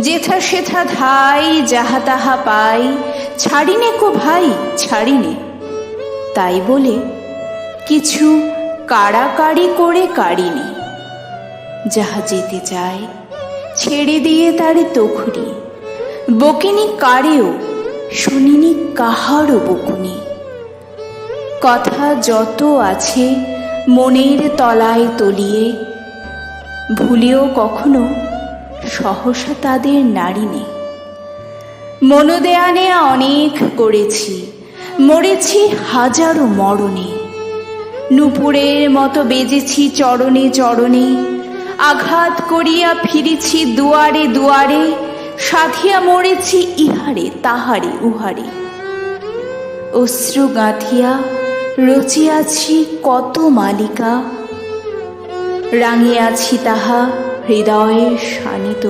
যেথা সেথা ধাই, যাহা তাহা পাই, ছাড়িনে কো ভাই, ছাড়িনে। তাই বলে, কিছু কাড়াকাড়ি করে কাড়িনি। যাহা যেতে চায়, ছেড়ে দিয়ে তারে তখুরি বকিনি কারেও, শুনিনি কাহারও বকুনি। কথা যত আছে, মনের তলায় তলিয়ে, ভুলেও কখনো সহসা তাদের নারী নেই মনোদেয়ানে অনেক করেছি, মরেছি হাজারো মরণে। নুপুরের মতো বেজেছি চরণে চরণে, আঘাত করিয়া ফিরেছি দুয়ারে দুয়ারে, সাধিয়া মরেছি ইহারে তাহারে উহারে। অশ্রু গাঁথিয়া রচিয়াছি কত মালিকা, রাঙিয়াছি তাহা হৃদয়ের শানিত